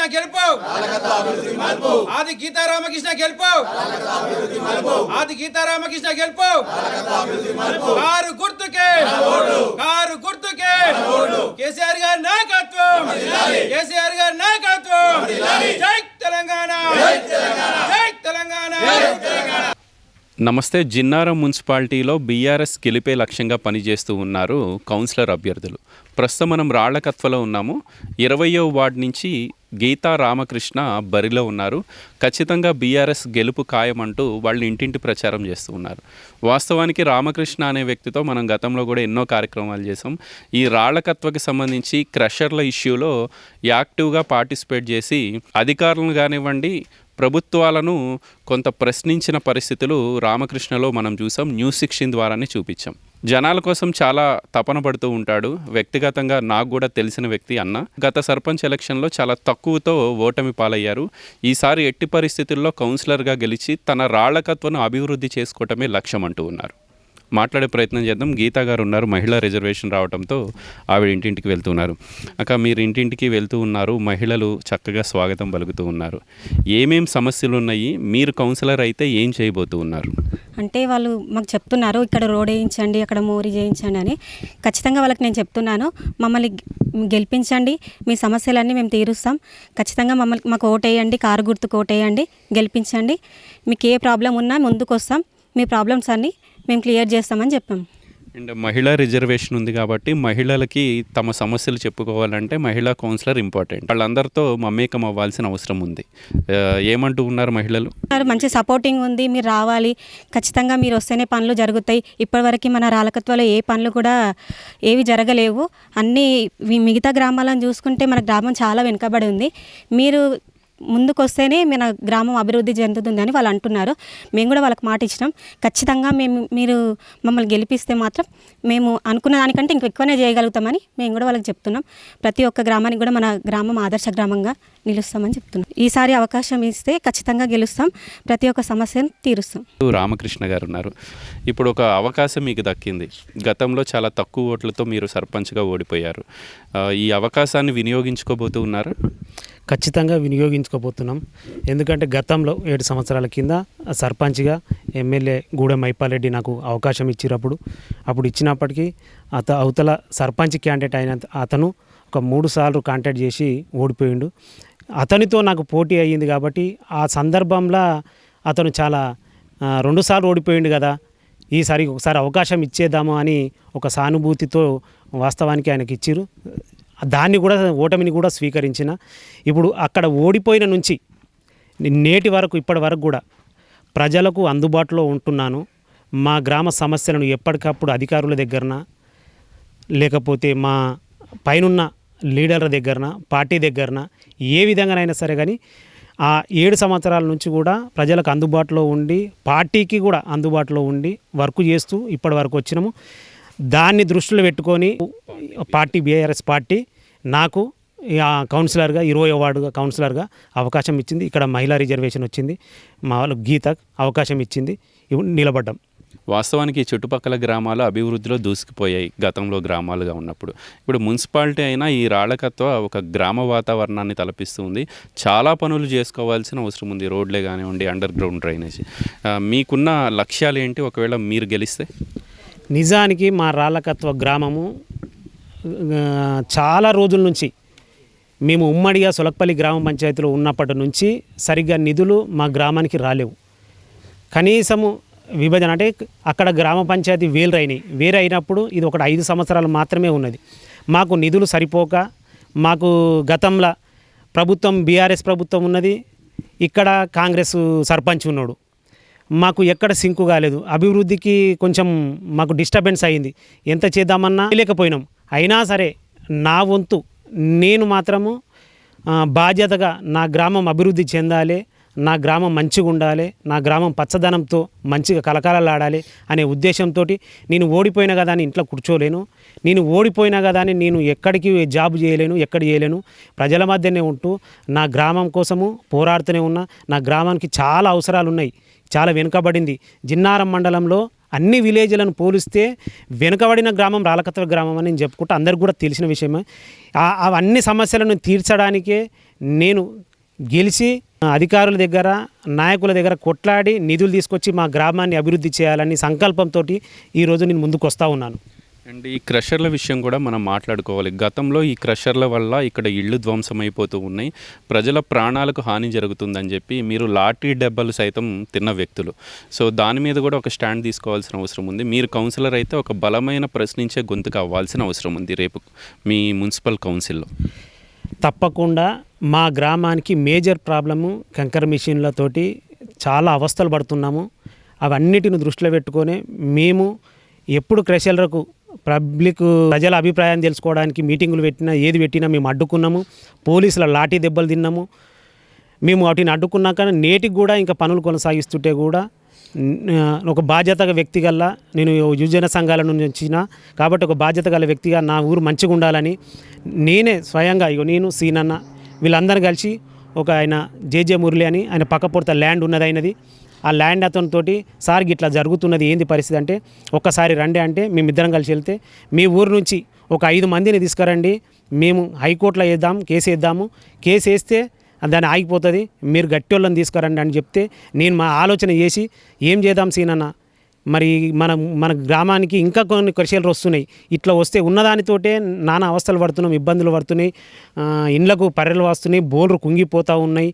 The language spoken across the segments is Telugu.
రామకృష్ణ గెలుపు. ఆది గీతా రామకృష్ణ గెలుపు. ఆది గీతా రామకృష్ణ గెలుపు. కారు గుర్తుకే. కారు గుర్తుకే. కేసీఆర్ గారి నాయకత్వం. కేసీఆర్ గారి నాయకత్వం. జై తెలంగాణ. జై తెలంగాణ. నమస్తే జిన్నారం మున్సిపాలిటీలో బీఆర్ఎస్ గెలిపే లక్ష్యంగా పనిచేస్తూ ఉన్నారు కౌన్సిలర్ అభ్యర్థులు. ప్రస్తుతం మనం రాళ్ళకత్వలో ఉన్నాము. ఇరవయో వార్డు నుంచి గీతా రామకృష్ణ బరిలో ఉన్నారు. ఖచ్చితంగా బీఆర్ఎస్ గెలుపు ఖాయమంటూ వాళ్ళు ఇంటింటి ప్రచారం చేస్తూ ఉన్నారు. వాస్తవానికి రామకృష్ణ అనే వ్యక్తితో మనం గతంలో కూడా ఎన్నో కార్యక్రమాలు చేసాం ఈ రాళ్ళకత్వకి సంబంధించి క్రషర్ల ఇష్యూలో యాక్టివ్గా పార్టిసిపేట్ చేసి అధికారులను కానివ్వండి ప్రభుత్వాలను కొంత ప్రశ్నించిన పరిస్థితులు రామకృష్ణలో మనం చూసాం. న్యూస్ సిక్స్టీన్ ద్వారానే చూపించాం. జనాల కోసం చాలా తపన పడుతూ ఉంటాడు. వ్యక్తిగతంగా నాకు కూడా తెలిసిన వ్యక్తి అన్న. గత సర్పంచ్ ఎలక్షన్లో చాలా తక్కువతో ఓటమి పాలయ్యారు. ఈసారి ఎట్టి పరిస్థితుల్లో కౌన్సిలర్గా గెలిచి తన రాళ్ళకత్వను అభివృద్ధి చేసుకోవటమే లక్ష్యం అంటూ ఉన్నారు. మాట్లాడే ప్రయత్నం చేద్దాం. గీతా గారు ఉన్నారు. మహిళా రిజర్వేషన్ రావడంతో ఆవిడ ఇంటింటికి వెళ్తున్నారు. అక్క మీరు ఇంటింటికి వెళ్తూ ఉన్నారు. మహిళలు చక్కగా స్వాగతం పలుకుతూ ఉన్నారు. ఏమేం సమస్యలు ఉన్నాయి మీరు కౌన్సిలర్ అయితే ఏం చేయబోతూ ఉన్నారు? అంటే వాళ్ళు మాకు చెప్తున్నారు ఇక్కడ రోడ్ వేయించండి అక్కడ మోరీ చేయించండి అని. ఖచ్చితంగా వాళ్ళకి నేను చెప్తున్నాను మమ్మల్ని గెలిపించండి. మీ సమస్యలన్నీ మేము తీరుస్తాం. ఖచ్చితంగా మమ్మల్ని మాకు ఓటేయండి కారు గుర్తుకు ఓటేయండి గెలిపించండి. మీకు ఏ ప్రాబ్లం ఉన్నా ముందుకు వస్తాం మీ ప్రాబ్లమ్స్ అన్నీ మేము క్లియర్ చేస్తామని చెప్పాం. అండ్ మహిళా రిజర్వేషన్ ఉంది కాబట్టి మహిళలకి తమ సమస్యలు చెప్పుకోవాలంటే మహిళా కౌన్సిలర్ ఇంపార్టెంట్. వాళ్ళందరితో మమేకం అవ్వాల్సిన అవసరం ఉంది. ఏమంటూ ఉన్నారు మహిళలు? మంచి సపోర్టింగ్ ఉంది మీరు రావాలి. ఖచ్చితంగా మీరు వస్తేనే పనులు జరుగుతాయి. ఇప్పటివరకు మన రాలకత్వాలో ఏ పనులు కూడా ఏవి జరగలేవు. అన్నీ మిగతా గ్రామాలను చూసుకుంటే మన గ్రామం చాలా వెనుకబడి ఉంది. మీరు ముందుకొస్తేనే మన గ్రామం అభివృద్ధి చెందుతుందని వాళ్ళు అంటున్నారు. మేము కూడా వాళ్ళకి మాట ఇచ్చినాం. ఖచ్చితంగా మేము మీరు మమ్మల్ని గెలిపిస్తే మాత్రం మేము అనుకున్న దానికంటే ఇంకా ఎక్కువనే చేయగలుగుతామని మేము కూడా వాళ్ళకి చెప్తున్నాం. ప్రతి ఒక్క గ్రామానికి కూడా మన గ్రామం ఆదర్శ గ్రామంగా నిలుస్తామని చెప్తున్నాం. ఈసారి అవకాశం ఇస్తే ఖచ్చితంగా గెలుస్తాం. ప్రతి ఒక్క సమస్యను తీరుస్తాం. రామకృష్ణ గారు ఉన్నారు. ఇప్పుడు ఒక అవకాశం మీకు దక్కింది. గతంలో చాలా తక్కువ ఓట్లతో మీరు సర్పంచ్గా ఓడిపోయారు. ఈ అవకాశాన్ని వినియోగించుకోబోతూ ఉన్నారు? ఖచ్చితంగా వినియోగించుకోబోతున్నాం. ఎందుకంటే గతంలో ఏడు సంవత్సరాల కింద సర్పంచ్గా ఎమ్మెల్యే గూడెం మైపాలరెడ్డి నాకు అవకాశం ఇచ్చినప్పుడు అప్పుడు ఇచ్చినప్పటికీ అత అవతల సర్పంచ్ క్యాండిడేట్ అయిన అతను ఒక మూడు సార్లు కాంటాక్ట్ చేసి ఓడిపోయిండు. అతనితో నాకు పోటీ అయ్యింది కాబట్టి ఆ సందర్భంలో అతను చాలా రెండుసార్లు ఓడిపోయిండు కదా ఈసారి ఒకసారి అవకాశం ఇచ్చేద్దాము అని ఒక సానుభూతితో వాస్తవానికి ఆయనకి ఇచ్చిరు దాన్ని కూడా ఓటమిని కూడా స్వీకరించిన. ఇప్పుడు అక్కడ ఓడిపోయిన నుంచి నేటి వరకు ఇప్పటి వరకు కూడా ప్రజలకు అందుబాటులో ఉంటున్నాను. మా గ్రామ సమస్యలను ఎప్పటికప్పుడు అధికారుల దగ్గరన లేకపోతే మా పైనున్న లీడర్ల దగ్గరన పార్టీ దగ్గరన ఏ విధంగానైనా సరే కానీ ఆ ఏడు సంవత్సరాల నుంచి కూడా ప్రజలకు అందుబాటులో ఉండి పార్టీకి కూడా అందుబాటులో ఉండి వర్క్ చేస్తూ ఇప్పటి వరకు వచ్చినాము. దాన్ని దృష్టిలో పెట్టుకొని పార్టీ బీఆర్ఎస్ పార్టీ నాకు ఆ కౌన్సిలర్గా ఇరవై వార్డుగా కౌన్సిలర్గా అవకాశం ఇచ్చింది. ఇక్కడ మహిళా రిజర్వేషన్ వచ్చింది. మా వాళ్ళు గీత అవకాశం ఇచ్చింది. ఇప్పుడు నిలబడ్డాం. వాస్తవానికి చుట్టుపక్కల గ్రామాలు అభివృద్ధిలో దూసుకుపోయాయి గతంలో గ్రామాలుగా ఉన్నప్పుడు. ఇప్పుడు మున్సిపాలిటీ అయినా ఈ రాళ్ళకత్వ ఒక గ్రామ వాతావరణాన్ని తలపిస్తుంది. చాలా పనులు చేసుకోవాల్సిన అవసరం ఉంది. రోడ్లే కానివ్వండి అండర్ గ్రౌండ్ డ్రైనేజ్. మీకున్న లక్ష్యాలు ఏంటి? ఒకవేళ మీరు గెలిస్తే? నిజానికి మా రాళ్ళకత్వ గ్రామము చాలా రోజుల నుంచి మేము ఉమ్మడిగా సొలక్పల్లి గ్రామ పంచాయతీలో ఉన్నప్పటి నుంచి సరిగ్గా నిధులు మా గ్రామానికి రాలేవు. కనీసము విభజన అంటే అక్కడ గ్రామ పంచాయతీ వేరైనాయి వేరు అయినప్పుడు ఇది ఒకటి ఐదు సంవత్సరాలు మాత్రమే ఉన్నది. మాకు నిధులు సరిపోక మాకు గతంలో ప్రభుత్వం బీఆర్ఎస్ ప్రభుత్వం ఉన్నది. ఇక్కడ కాంగ్రెస్ సర్పంచ్ ఉన్నాడు. మాకు ఎక్కడ సింకు కాలేదు. అభివృద్ధికి కొంచెం మాకు డిస్టర్బెన్స్ అయింది. ఎంత చేద్దామన్నా లేకపోయినాం అయినా సరే నా వంతు నేను మాత్రము బాధ్యతగా నా గ్రామం అభివృద్ధి చెందాలి నా గ్రామం మంచిగా ఉండాలి నా గ్రామం పచ్చదనంతో మంచిగా కలకలలాడాలి అనే ఉద్దేశంతో నేను ఓడిపోయినా కదా అని ఇంట్లో కూర్చోలేను. నేను ఓడిపోయినా కదా అని నేను ఎక్కడికి జాబ్ చేయలేను ఎక్కడ చేయలేను. ప్రజల మధ్యనే ఉంటూ నా గ్రామం కోసము పోరాడుతూనే ఉన్నా. నా గ్రామానికి చాలా అవసరాలు ఉన్నాయి చాలా వెనుకబడింది. జిన్నారం మండలంలో అన్ని విలేజ్లను పోలిస్తే వెనుకబడిన గ్రామం రాలకత్వ గ్రామం అని నేను చెప్పుకుంటూ అందరికి కూడా తెలిసిన విషయమే. ఆ- అన్ని సమస్యలను తీర్చడానికే నేను గెలిచి అధికారుల దగ్గర నాయకుల దగ్గర కొట్లాడి నిధులు తీసుకొచ్చి మా గ్రామాన్ని అభివృద్ధి చేయాలని సంకల్పంతో ఈరోజు నేను ముందుకు వస్తూ ఉన్నాను. అండ్ ఈ క్రషర్ల విషయం కూడా మనం మాట్లాడుకోవాలి. గతంలో ఈ క్రషర్ల వల్ల ఇక్కడ ఇళ్ళు ధ్వంసమైపోతూ ఉన్నాయి. ప్రజల ప్రాణాలకు హాని జరుగుతుందని చెప్పి మీరు లాటరీ డెబ్బలు సైతం తిన్న వ్యక్తులు. సో దాని మీద కూడా ఒక స్టాండ్ తీసుకోవాల్సిన అవసరం ఉంది. మీరు కౌన్సిలర్ అయితే ఒక బలమైన ప్రశ్నించే గొంతుకు అవ్వాల్సిన అవసరం ఉంది రేపు మీ మున్సిపల్ కౌన్సిల్లో. తప్పకుండా మా గ్రామానికి మేజర్ ప్రాబ్లము కంకర మిషన్లతోటి చాలా అవస్థలు పడుతున్నాము. అవన్నిటిని దృష్టిలో పెట్టుకొని మేము ఎప్పుడు క్రషర్లకు పబ్లిక్ ప్రజల అభిప్రాయం తెలుసుకోవడానికి మీటింగులు పెట్టినా ఏది పెట్టినా మేము అడ్డుకున్నాము. పోలీసుల లాఠీ దెబ్బలు తిన్నాము. మేము వాటిని అడ్డుకున్నాక నేటికి కూడా ఇంకా పనులు కొనసాగిస్తుంటే కూడా ఒక బాధ్యత వ్యక్తి గల్ల నేను యువజన సంఘాల నుంచి వచ్చిన కాబట్టి ఒక బాధ్యత గల వ్యక్తిగా నా ఊరు మంచిగా ఉండాలని నేనే స్వయంగా ఇగో నేను సీనన్న వీళ్ళందరూ కలిసి ఒక ఆయన జేజే మురళి అని ఆయన పక్క పొడత ల్యాండ్ ఉన్నదైనది. ఆ ల్యాండ్ అతనితోటి సార్ ఇట్లా జరుగుతున్నది ఏంది పరిస్థితి? అంటే ఒక్కసారి రండి అంటే మేమిద్దరం కలిసి వెళ్తే మీ ఊరు నుంచి ఒక ఐదు మందిని తీసుకురండి మేము హైకోర్టులో వేద్దాం కేసు వేద్దాము. కేసు వేస్తే దాన్ని ఆగిపోతుంది మీరు గట్టి వాళ్ళని తీసుకురండి అని చెప్తే నేను మా ఆలోచన చేసి ఏం చేద్దాం సీనన్న? మరి మన మన గ్రామానికి ఇంకా కొన్ని కృషిలు వస్తున్నాయి. ఇట్లా వస్తే ఉన్నదానితోటే నానా అవస్థలు పడుతున్నాం ఇబ్బందులు పడుతున్నాయి. ఇండ్లకు పర్రెలు వస్తున్నాయి బోర్లు కుంగిపోతూ ఉన్నాయి.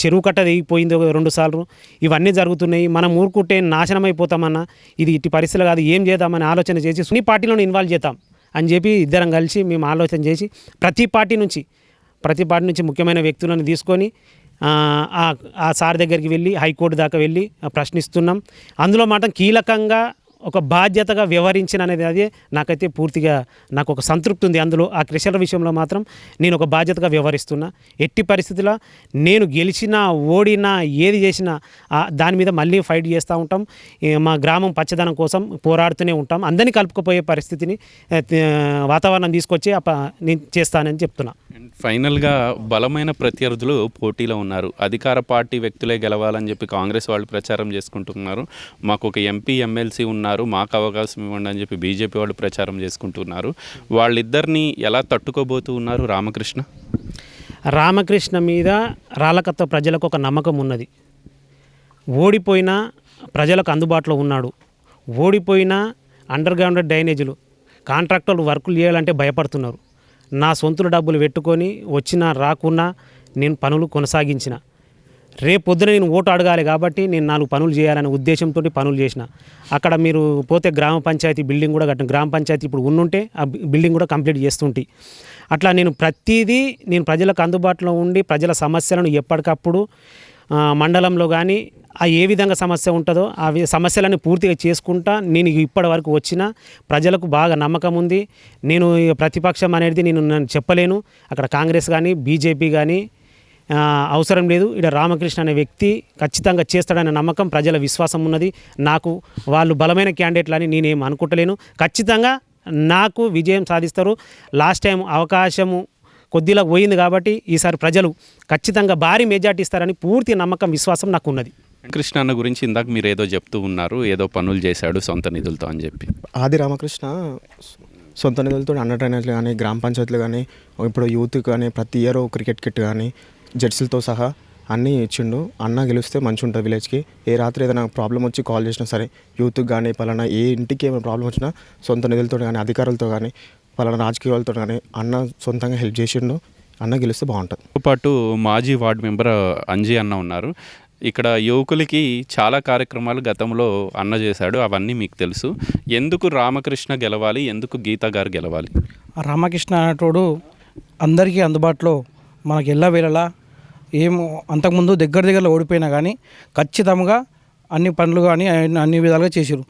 చెరువు కట్ట దిగిపోయింది ఒక రెండు సార్లు. ఇవన్నీ జరుగుతున్నాయి. మనం ఊరుకుంటే నాశనం అయిపోతామన్నా ఇది ఇట్టి పరిస్థితులు కాదు. ఏం చేద్దామని ఆలోచన చేసి సునీ పార్టీలో ఇన్వాల్వ్ చేద్దాం అని చెప్పి ఇద్దరం కలిసి మేము ఆలోచన చేసి ప్రతి పార్టీ నుంచి ప్రతి పార్టీ నుంచి ముఖ్యమైన వ్యక్తులను తీసుకొని ఆ, సార్ దగ్గరికి వెళ్ళి హైకోర్టు దాకా వెళ్ళి ప్రశ్నిస్తున్నాం. అందులో మాత్రం కీలకంగా ఒక బాధ్యతగా వ్యవహరించిన అనేది అదే నాకైతే పూర్తిగా నాకు ఒక సంతృప్తి ఉంది. అందులో ఆ క్రిషల విషయంలో మాత్రం నేను ఒక బాధ్యతగా వ్యవహరిస్తున్నా. ఎట్టి పరిస్థితుల్లో నేను గెలిచినా ఓడినా ఏది చేసినా దాని మీద మళ్ళీ ఫైట్ చేస్తూ ఉంటాం. మా గ్రామం పచ్చదనం కోసం పోరాడుతూనే ఉంటాం. అందరినీ కలుపుకుపోయే పరిస్థితిని వాతావరణం తీసుకొచ్చి ఆ నేను చేస్తానని చెప్తున్నా. ఫైనల్గా బలమైన ప్రత్యర్థులు పోటీలో ఉన్నారు. అధికార పార్టీ వ్యక్తులే గెలవాలని చెప్పి కాంగ్రెస్ వాళ్ళు ప్రచారం చేసుకుంటున్నారు. మాకు ఒక ఎంపీ ఎమ్మెల్సీ ఉన్నారు. మాకు అవకాశం ఇవ్వండి అని చెప్పి బీజేపీ వాళ్ళు ప్రచారం చేసుకుంటున్నారు. వాళ్ళిద్దరిని ఎలా తట్టుకోబోతూ ఉన్నారు రామకృష్ణ? రామకృష్ణ మీద రాలకత్వ ప్రజలకు ఒక నమ్మకం ఉన్నది. ఓడిపోయినా ప్రజలకు అందుబాటులో ఉన్నాడు. ఓడిపోయినా అండర్ గ్రౌండ్ డ్రైనేజీలు కాంట్రాక్టర్లు వర్కులు చేయాలంటే భయపడుతున్నారు. నా సొంతుల డబ్బులు పెట్టుకొని వచ్చినా రాకున్నా నేను పనులు కొనసాగించిన. రేపు పొద్దున నేను ఓటు అడగాలి కాబట్టి నేను నాలుగు పనులు చేయాలనే ఉద్దేశంతో పనులు చేసిన. అక్కడ మీరు పోతే గ్రామ పంచాయతీ బిల్డింగ్ కూడా కట్టిన. గ్రామ పంచాయతీ ఇప్పుడు ఉన్నుంటే ఆ బిల్డింగ్ కూడా కంప్లీట్ చేస్తుంటే. అట్లా నేను ప్రతిదీ నేను ప్రజలకు అందుబాటులో ఉండి ప్రజల సమస్యలను ఎప్పటికప్పుడు మండలంలో కానీ ఆ ఏ విధంగా సమస్య ఉంటుందో ఆ వి- సమస్యలను పూర్తిగా చేసుకుంటా నేను ఇప్పటి వరకు వచ్చిన. ప్రజలకు బాగా నమ్మకం ఉంది. నేను ప్రతిపక్షం అనేది నేను నన్ను చెప్పలేను. అక్కడ కాంగ్రెస్ కానీ బీజేపీ కానీ అవసరం లేదు. ఇక్కడ రామకృష్ణ అనే వ్యక్తి ఖచ్చితంగా చేస్తాడనే నమ్మకం ప్రజల విశ్వాసం ఉన్నది. నాకు వాళ్ళు బలమైన క్యాండిడేట్లు అని నేనేం అనుకుంటలేను. ఖచ్చితంగా నాకు విజయం సాధిస్తారు. లాస్ట్ టైం అవకాశము కొద్దిలా పోయింది కాబట్టి ఈసారి ప్రజలు ఖచ్చితంగా భారీ మెజార్టీ ఇస్తారని పూర్తి నమ్మకం విశ్వాసం నాకు ఉన్నది కృష్ణ అన్న గురించి ఇందాక మీరు ఏదో చెప్తూ ఉన్నారు. ఏదో పనులు చేశాడు సొంత నిధులతో అని చెప్పి. ఆది రామకృష్ణ సొంత నిధులతో అండర్ ట్రైనర్లు కానీ గ్రామ పంచాయతీలు కానీ ఇప్పుడు యూత్ కానీ ప్రతి ఇయర్ క్రికెట్ కిట్ కానీ జెర్సీలతో సహా అన్నీ ఇచ్చిండు. అన్న గెలిస్తే మంచి ఉంటుంది విలేజ్కి. ఏ రాత్రి ఏదైనా ప్రాబ్లం వచ్చి కాల్ చేసినా సరే యూత్కి కానీ పలానా ఏ ఇంటికి ఏమైనా ప్రాబ్లం వచ్చినా సొంత నిధులతో కానీ అధికారులతో కానీ పలానా రాజకీయాలతో కానీ అన్న సొంతంగా హెల్ప్ చేసిండు. అన్న గెలిస్తే బాగుంటుంది. తో పాటు మాజీ వార్డు మెంబర్ అంజీ అన్న ఉన్నారు. ఇక్కడ యువకులకి చాలా కార్యక్రమాలు గతంలో అన్న చేశాడు. అవన్నీ మీకు తెలుసు. ఎందుకు రామకృష్ణ గెలవాలి? ఎందుకు గీత గారు గెలవాలి? ఆ రామకృష్ణ అనేటోడు అందరికీ అందుబాటులో మనకి ఎల్ల వేళలా ఏం అంతకుముందు దగ్గర దగ్గరలో ఓడిపోయినా కానీ ఖచ్చితంగా అన్ని పనులు కానీ అన్ని- విధాలుగా చేసారు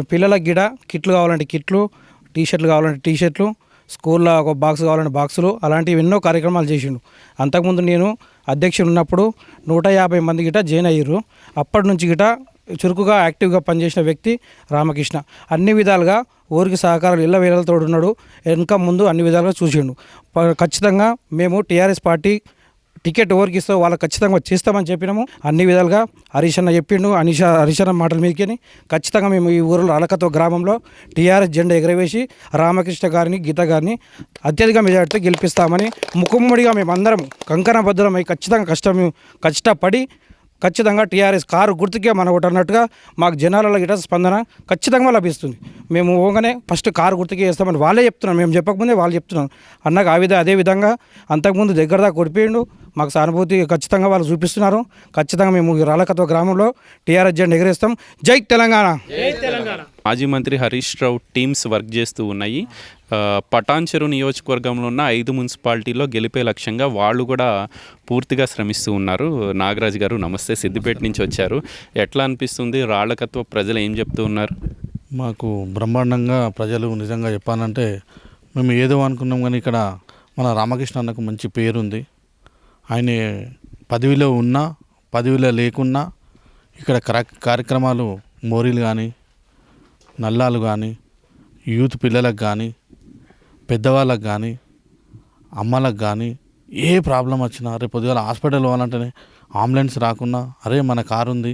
పిల్లలకు గిడ కిట్లు కావాలంటే కిట్లు టీ షర్ట్లు కావాలంటే టీ షర్ట్లు స్కూల్లో ఒక బాక్స్ కావాలంటే బాక్సులు అలాంటివి ఎన్నో కార్యక్రమాలు చేసిండు. అంతకుముందు నేను అధ్యక్షుడు ఉన్నప్పుడు నూట యాభై మంది గిట జాయిన్ అయ్యారు అప్పటి నుంచి గిట చురుకుగా యాక్టివ్గా పనిచేసిన వ్యక్తి రామకృష్ణ. అన్ని విధాలుగా ఊరికి సహకారాలు ఇళ్ళ వేలతో ఉన్నాడు ఇంకా ముందు అన్ని విధాలుగా చూసిండు. ప- ఖచ్చితంగా మేము టీఆర్ఎస్ పార్టీ టికెట్ ఎవరికి ఇస్తావు వాళ్ళకి ఖచ్చితంగా చేస్తామని చెప్పినాము. అన్ని విధాలుగా హరీష్ అన్న చెప్పిండు అనిష హరీష్ అన్న మాటల మీదకి ఖచ్చితంగా మేము ఈ ఊరిలో అలకతో గ్రామంలో టీఆర్ఎస్ జెండా ఎగరవేసి రామకృష్ణ గారిని గీత గారిని అత్యధిక మెజార్టీతో గెలిపిస్తామని ముఖమ్మడిగా మేము అందరం కంకణ భద్రమై ఖచ్చితంగా కష్టం కష్టపడి ఖచ్చితంగా టీఆర్ఎస్ కారు గుర్తుకే మన ఒకటి అన్నట్టుగా మాకు జనాలలో గిట స్పందన ఖచ్చితంగా లభిస్తుంది. మేము పోగానే ఫస్ట్ కారు గుర్తుకే చేస్తామని వాళ్ళే చెప్తున్నాం మేము చెప్పకముందే వాళ్ళు చెప్తున్నాం అన్నకు ఆ విధంగా అదే విధంగా అంతకుముందు దగ్గర దాకా కొడిపోయిండు మాకు సానుభూతి ఖచ్చితంగా వాళ్ళు చూపిస్తున్నారు. ఖచ్చితంగా మేము ఈ రాలకత్వ గ్రామంలో టీఆర్ఎస్ జెండా ఎగరేస్తాం. జై తెలంగాణ. మాజీ మంత్రి హరీష్ రావు టీమ్స్ వర్క్ చేస్తూ ఉన్నాయి. పటాన్ చెరు నియోజకవర్గంలో ఉన్న ఐదు మున్సిపాలిటీలో గెలిపే లక్ష్యంగా వాళ్ళు కూడా పూర్తిగా శ్రమిస్తూ ఉన్నారు. నాగరాజు గారు నమస్తే. సిద్దిపేట నుంచి వచ్చారు. ఎట్లా అనిపిస్తుంది? రాళ్ళకత్వ ప్రజలు ఏం చెప్తూ ఉన్నారు? మాకు బ్రహ్మాండంగా ప్రజలు నిజంగా చెప్పాలంటే మేము ఏదో అనుకున్నాం కానీ ఇక్కడ మన రామకృష్ణ అన్నకు మంచి పేరుంది. ఆయన పదవిలో ఉన్నా పదవిలో లేకున్నా ఇక్కడ కర- కార్యక్రమాలు మోరీలు కానీ నల్లాలు కానీ యూత్ పిల్లలకు కానీ పెద్దవాళ్ళకి కానీ అమ్మలకు కానీ ఏ ప్రాబ్లం వచ్చినా రేపు పొద్దుగాల హాస్పిటల్ పోవాలంటేనే అంబులెన్స్ రాకున్నా అరే మన కారు ఉంది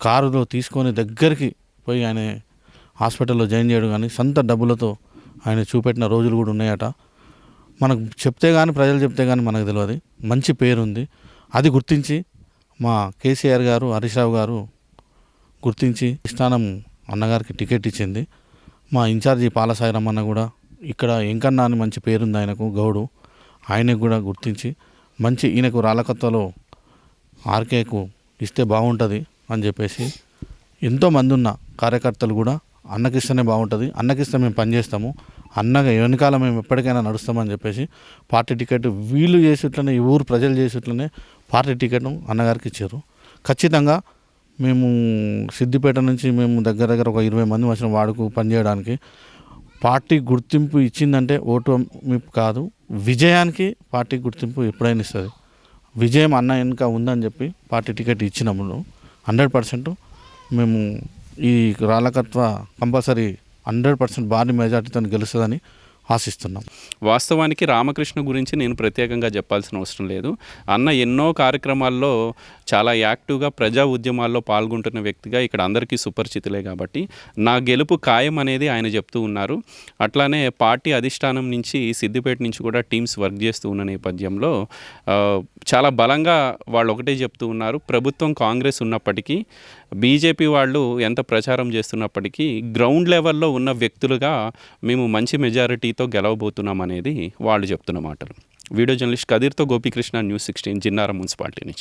కారులో తీసుకొని దగ్గరికి పోయి ఆయన హాస్పిటల్లో జాయిన్ చేయడం కానీ సొంత డబ్బులతో ఆయన చూపెట్టిన రోజులు కూడా ఉన్నాయట. మనకు చెప్తే కానీ ప్రజలు చెప్తే కానీ మనకు తెలియదు మంచి పేరు ఉంది అది గుర్తించి మా కేసీఆర్ గారు హరీష్ రావు గారు గుర్తించి ఇష్టానం అన్నగారికి టికెట్ ఇచ్చింది. మా ఇన్ఛార్జి పాలసాయిరమ్మ అన్న కూడా ఇక్కడ ఎంకన్నా అని మంచి పేరుంది ఆయనకు గౌడు. ఆయనకు కూడా గుర్తించి మంచి ఈయనకు రాళ్ళకత్వలో ఆర్కేకు ఇస్తే బాగుంటుంది అని చెప్పేసి ఎంతోమంది ఉన్న కార్యకర్తలు కూడా అన్నకిస్తేనే బాగుంటుంది. అన్నకిస్తే మేము పనిచేస్తాము అన్నగా వెనకాల మేము ఎప్పటికైనా నడుస్తామని చెప్పేసి పార్టీ టికెట్ వీళ్ళు చేసేట్లనే ఈ ఊరు ప్రజలు చేసేట్లనే పార్టీ టికెట్ అన్నగారికి ఇచ్చారు. ఖచ్చితంగా మేము సిద్దిపేట నుంచి మేము దగ్గర దగ్గర ఒక ఇరవై మంది వచ్చిన వాడుకు పనిచేయడానికి పార్టీ గుర్తింపు ఇచ్చిందంటే ఓటు కాదు. విజయానికి పార్టీ గుర్తింపు ఎప్పుడైనా ఇస్తుంది. విజయం అన్న వెనుక ఉందని చెప్పి పార్టీ టికెట్ ఇచ్చినప్పుడు హండ్రెడ్ పర్సెంట్ మేము ఈ రాలకత్వ కంపల్సరీ హండ్రెడ్ పర్సెంట్ భారీ మెజార్టీతో గెలుస్తుందని ఆశిస్తున్నాం. వాస్తవానికి రామకృష్ణ గురించి నేను ప్రత్యేకంగా చెప్పాల్సిన అవసరం లేదు. అన్న ఎన్నో కార్యక్రమాల్లో చాలా యాక్టివ్గా ప్రజా ఉద్యమాల్లో పాల్గొంటున్న వ్యక్తిగా ఇక్కడ అందరికీ సుపరిచితులే కాబట్టి నా గెలుపు ఖాయం అనేది ఆయన చెప్తూ ఉన్నారు. అట్లానే పార్టీ అధిష్టానం నుంచి సిద్దిపేట నుంచి కూడా టీమ్స్ వర్క్ చేస్తూ ఉన్న నేపథ్యంలో చాలా బలంగా వాళ్ళు ఒకటే చెప్తూ ఉన్నారు. ప్రభుత్వం కాంగ్రెస్ ఉన్నప్పటికీ బీజేపీ వాళ్ళు ఎంత ప్రచారం చేస్తున్నప్పటికీ గ్రౌండ్ లెవెల్లో ఉన్న వ్యక్తులుగా మేము మంచి మెజారిటీతో గెలవబోతున్నాం అనేది వాళ్ళు చెప్తున్న మాటలు. Video journalist కదీర్తో Gopikrishna news sixteen Jinnaram municipality నుంచి.